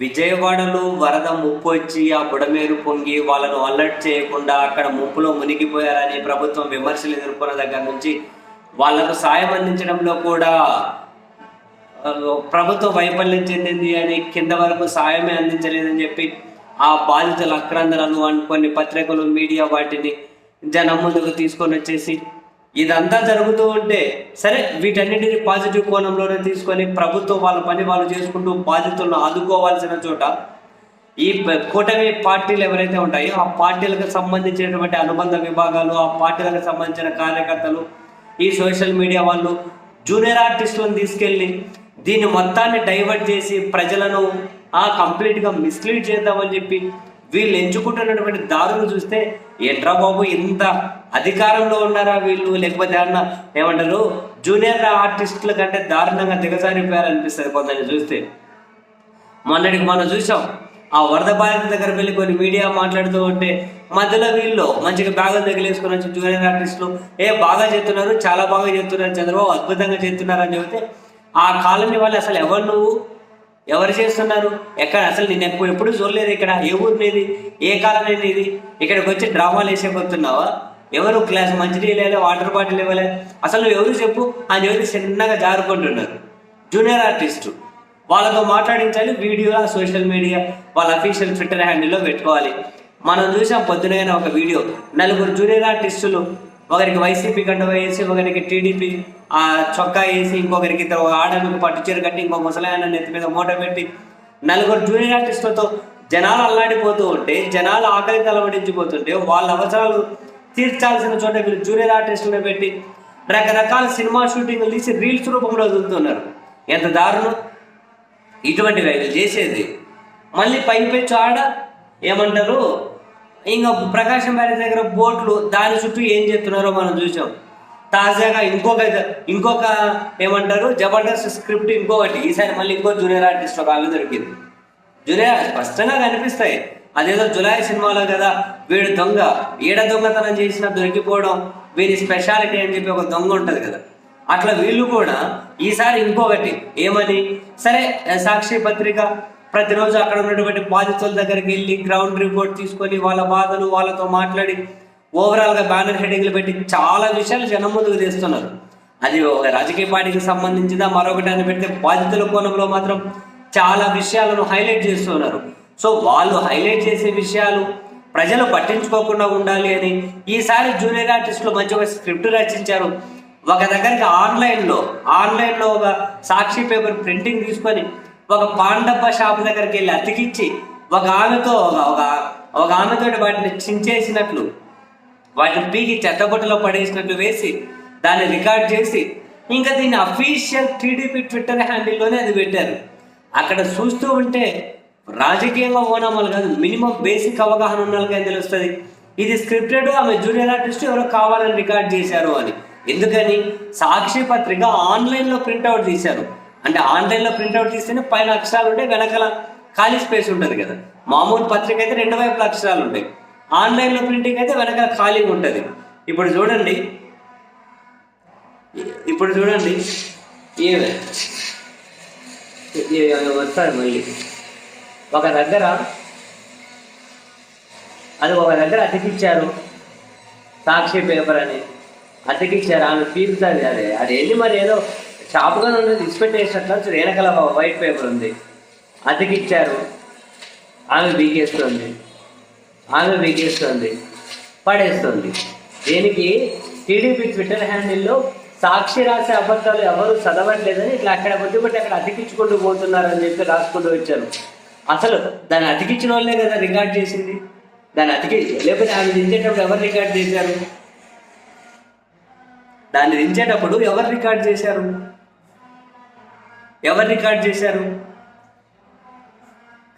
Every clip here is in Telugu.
విజయవాడలో వరద ముప్పు వచ్చి ఆ బుడమేరు పొంగి వాళ్ళను అలర్ట్ చేయకుండా అక్కడ ముప్పులో మునిగిపోయారని ప్రభుత్వం విమర్శలు ఎదుర్కొన్న దగ్గర నుంచి వాళ్ళకు సాయం అందించడంలో కూడా ప్రభుత్వం వైఫల్యం చెందింది అని కింద వరకు సాయమే అందించలేదని చెప్పి ఆ బాధితుల అక్రందనలు అని కొన్ని పత్రికలు మీడియా వాటిని జనం ముందుకు తీసుకొని వచ్చేసి ఇదంతా జరుగుతూ ఉంటే సరే వీటన్నిటిని పాజిటివ్ కోణంలోనే తీసుకొని ప్రభుత్వం వాళ్ళ పని వాళ్ళు చేసుకుంటూ బాధితులను ఆదుకోవాల్సిన చోట ఈ కూటమి పార్టీలు ఎవరైతే ఉంటాయో ఆ పార్టీలకు సంబంధించినటువంటి అనుబంధ విభాగాలు ఆ పార్టీలకు సంబంధించిన కార్యకర్తలు ఈ సోషల్ మీడియా వాళ్ళు జూనియర్ ఆర్టిస్టులను తీసుకెళ్ళి దీన్ని మొత్తాన్ని డైవర్ట్ చేసి ప్రజలను ఆ కంప్లీట్గా మిస్లీడ్ చేద్దామని చెప్పి వీళ్ళు ఎంచుకుంటున్నటువంటి దారులు చూస్తే ఏంట్రా బాబు ఇంత అధికారంలో ఉన్నారా వీళ్ళు? లేకపోతే ఏమన్నా ఏమంటారు? జూనియర్ ఆర్టిస్టుల కంటే దారుణంగా దిగజారిపోయారనిపిస్తుంది కొందరిని చూస్తే. మొన్నటికి మనం చూసాం. ఆ వరద బాధిత దగ్గర వెళ్ళి కొన్ని మీడియా మాట్లాడుతూ ఉంటే మధ్యలో వీళ్ళు మంచిగా బ్యాగులు తగిలేసుకుని వచ్చి జూనియర్ ఆర్టిస్టులు ఏ బాగా చేస్తున్నారు చాలా బాగా చేస్తున్నారు చంద్రబాబు అద్భుతంగా చేస్తున్నారు అని చెబితే ఆ కాలనీ వాళ్ళు అసలు ఎవరు నువ్వు? ఎవరు చేస్తున్నారు? ఎక్కడ? అసలు నేను ఎప్పుడు ఎప్పుడు చూడలేదు ఇక్కడ. ఏ ఊరు నీది? ఏ కాలనీ ఇది ఇక్కడికి వచ్చి డ్రామాలు వేసే పోతున్నావా ఎవరు క్లాస్ మంచినీళ్ళు ఇవ్వలే వాటర్ బాటిల్ ఇవ్వలే? అసలు నువ్వు ఎవరు చెప్పు? అని చెప్పి చిన్నగా జారుకుంటున్నారు. Junior artist. వాళ్ళతో మాట్లాడించాలి వీడియో సోషల్ మీడియా వాళ్ళ అఫీషియల్ ట్విట్టర్ హ్యాండిల్లో పెట్టుకోవాలి. మనం చూసాం పొద్దునైనా ఒక వీడియో. నలుగురు జూనియర్ ఆర్టిస్టులు. ఒకరికి వైసీపీ కండువ వేసి ఒకరికి టీడీపీ ఆ చొక్కా వేసి ఇంకొకరికి ఇద్దరు ఒక ఆడమికి పట్టుచీర కట్టి ఇంకో ముసలాయన నెత్తి మీద మూట పెట్టి నలుగురు జూనియర్ ఆర్టిస్టులతో జనాలు అల్లాడిపోతూ ఉంటే జనాలు ఆకలి తలబడించిపోతుంటే వాళ్ళ అవసరాలు తీర్చాల్సిన చోట వీళ్ళు జూనియర్ ఆర్టిస్టులను పెట్టి రకరకాల సినిమా షూటింగ్లు తీసి రీల్స్ రూపంలో వదులుతున్నారు ఎంత దారుణం. ఇటువంటివి వీళ్ళు చేసేది. మళ్ళీ పైపెచ్చు ఆడ ఏమంటారు? ఇంకా ప్రకాశం బ్యారేజ్ దగ్గర బోట్లు దాని చుట్టూ ఏం చేస్తున్నారో మనం చూసాం. తాజాగా ఇంకొక ఇంకొక ఏమంటారు? జబర్దస్త్ స్క్రిప్ట్ ఇంకొకటి. ఈసారి మళ్ళీ ఇంకో జూనియర్ ఆర్టిస్ట్ ఒక ఆమె దొరికింది. జూనియర్ స్పష్టంగా కనిపిస్తాయి. అదేదో జులై సినిమాలో కదా వీడు దొంగ ఏడ దొంగతనం చేసినా దొరికిపోవడం వీరి స్పెషాలిటీ అని చెప్పి ఒక దొంగ ఉంటుంది కదా. అట్లా వీళ్ళు కూడా ఈసారి ఇంకొకటి ఏమని? సరే సాక్షి పత్రిక ప్రతిరోజు అక్కడ ఉన్నటువంటి బాధితుల దగ్గరికి వెళ్ళి గ్రౌండ్ రిపోర్ట్ తీసుకొని వాళ్ళ బాధలు వాళ్ళతో మాట్లాడి ఓవరాల్గా బ్యానర్ హెడింగ్లు పెట్టి చాలా విషయాలు జనం ముందుకు తెస్తున్నారు. అది ఒక రాజకీయ పార్టీకి సంబంధించిందా? మరొకటి అని పెడితే బాధితుల కోణంలో మాత్రం చాలా విషయాలను హైలైట్ చేస్తున్నారు. సో వాళ్ళు హైలైట్ చేసే విషయాలు ప్రజలు పట్టించుకోకుండా ఉండాలి అని ఈసారి జూనియర్ ఆర్టిస్టులు మంచి ఒక స్క్రిప్ట్ రచించారు. ఒక దగ్గరికి ఆన్లైన్లో ఆన్లైన్లో ఒక సాక్షి పేపర్ ప్రింటింగ్ తీసుకొని ఒక పాండబ్బ షాప్ దగ్గరికి వెళ్ళి అతికిచ్చి ఒక ఆమెతో ఒక ఒక ఒక ఆమెతో వాటిని చించేసినట్లు వాటిని పీకి చెత్తబుట్టలో పడేసినట్లు వేసి దాన్ని రికార్డ్ చేసి ఇంకా దీన్ని అఫీషియల్ టీడీపీ ట్విట్టర్ హ్యాండిల్లోనే అది పెట్టారు. అక్కడ చూస్తూ ఉంటే రాజకీయంగా ఓనమాలు కాదు మినిమం బేసిక్ అవగాహన ఉన్న వాళ్ళకి తెలుస్తుంది? ఇది స్క్రిప్టెడ్ ఆమె జూనియర్ ఆర్టిస్ట్ ఎవరో కావాలని రికార్డ్ చేశారు అని. ఎందుకని? సాక్షి పత్రిక ఆన్లైన్లో ప్రింట్అవుట్ తీశారు. అంటే ఆన్లైన్లో ప్రింట్అవుట్ తీస్తేనే పైన అక్షరాలు ఉంటాయి వెనకాల ఖాళీ స్పేస్ ఉంటుంది కదా. మామూలు పత్రిక అయితే రెండు వైపుల అక్షరాలు ఉంటాయి. ఆన్లైన్లో ప్రింటింగ్ అయితే వెనకాల ఖాళీగా ఉంటుంది. ఇప్పుడు చూడండి. ఇప్పుడు చూడండి. ఏమే? ఏ- ఏ- వస్తారు మళ్ళీ. ఒక దగ్గర అది ఒక దగ్గర అతికిచ్చారు. సాక్షి పేపర్ అని. అతికిచ్చారు. ఆమె పీకుతుంది అదే. అది ఏంటి మరి ఏదో షాప్గా ఉన్నది ఇచ్చిపెట్టేసినట్లు వెనకాల వైట్ పేపర్ ఉంది. అతికిచ్చారు. ఆమె బీకేస్తుంది. ఆమె బీకేస్తుంది. పడేస్తుంది. దీనికి టీడీపీ ట్విట్టర్ హ్యాండిల్లో సాక్షి రాసే అబద్ధాలు ఎవరు చదవట్లేదని ఇట్లా అక్కడ బుద్ధి బట్టి అక్కడ అతికించుకుంటూ పోతున్నారని చెప్పి రాసుకుంటూ వచ్చారు. అసలు దాన్ని అతికించిన వాళ్ళే కదా రికార్డ్ చేసింది. దాన్ని అతికి లేకపోతే ఆమె దించేటప్పుడు ఎవరు రికార్డ్ చేశారు? దాన్ని దించేటప్పుడు ఎవరు రికార్డ్ చేశారు? ఎవరు రికార్డ్ చేశారు?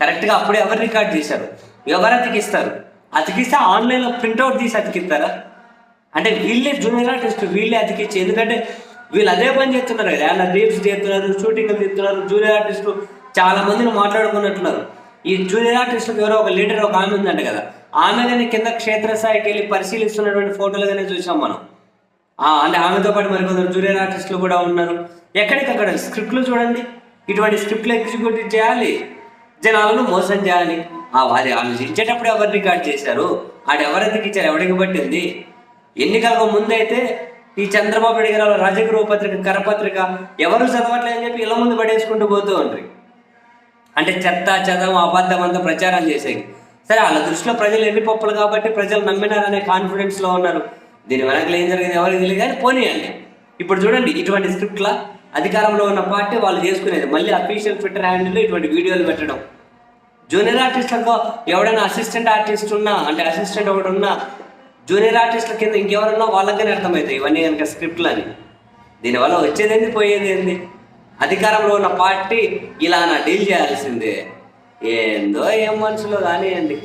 కరెక్ట్గా అప్పుడు ఎవరు రికార్డ్ చేశారు? ఎవరు అతికిస్తారు? అతికిస్తే ఆన్లైన్లో ప్రింట్అవుట్ తీసి అతికిస్తారా? అంటే వీళ్ళే జూనియర్ టెస్ట్ వీళ్ళే అతికిచ్చి ఎందుకంటే వీళ్ళు అదే పని చేస్తున్నారు కదా అలా రీల్స్ చేస్తున్నారు షూటింగ్లు తీస్తున్నారు జూనియర్ ఆర్టిస్టులు చాలా మందిని మాట్లాడుకున్నట్టున్నారు. ఈ జూనియర్ ఆర్టిస్టులకు ఎవరో ఒక లీడర్ ఒక ఆమె ఉందంట కదా. ఆమె కానీ కింద క్షేత్రస్థాయికి వెళ్ళి పరిశీలిస్తున్నటువంటి ఫోటోలు కానీ చూసాం మనం. అంటే ఆమెతో పాటు మరికొందరు జూనియర్ ఆర్టిస్టులు కూడా ఉన్నారు. ఎక్కడికక్కడ స్క్రిప్ట్లు చూడండి. ఇటువంటి స్క్రిప్ట్లు ఎగ్జిక్యూటివ్ చేయాలి. జనాలను మోసం చేయాలి. ఆ వారి ఇచ్చేటప్పుడు ఎవరు రికార్డ్ చేశారు? ఆడు ఎవరెందుకు ఇచ్చారు? ఎవరికి పట్టింది? ఎన్నికలకు ముందైతే ఈ చంద్రబాబు నాయుడు గారు రాజగృహ పత్రిక కరపత్రిక ఎవరు చదవట్లేదని చెప్పి ఇళ్ళ ముందు పడేసుకుంటూ పోతూ ఉంటారు అంటే చెత్త చెదం అబద్ధం అంతా ప్రచారం చేసేవి. సరే వాళ్ళ దృష్టిలో ప్రజలు ఎన్ని పప్పులు కాబట్టి ప్రజలు నమ్మినారనే కాన్ఫిడెన్స్లో ఉన్నారు. దీని వెనకలు ఏం జరిగింది ఎవరికి తెలియదు కానీ పోనీయండి. ఇప్పుడు చూడండి ఇటువంటి స్క్రిప్ట్ల అధికారంలో ఉన్న పార్టీ వాళ్ళు చేసుకునేది. మళ్ళీ అఫీషియల్ ట్విట్టర్ హ్యాండిల్లో ఇటువంటి వీడియోలు పెట్టడం. జూనియర్ ఆర్టిస్టులకు ఎవడైనా అసిస్టెంట్ ఆర్టిస్ట్ ఉన్నా అంటే అసిస్టెంట్ ఒకటి ఉన్నా జూనియర్ ఆర్టిస్టుల కింద ఇంకెవరున్నా వాళ్ళకనే అర్థమవుతాయి ఇవన్నీ కనుక స్క్రిప్ట్లు అని దీనివల్ల వచ్చేది ఏంది పోయేది ఏంది? అధికారంలో ఉన్న పార్టీ ఇలా నా డీల్ చేయాల్సిందే. ఏందో ఏం మనుషులు కానివ్వండి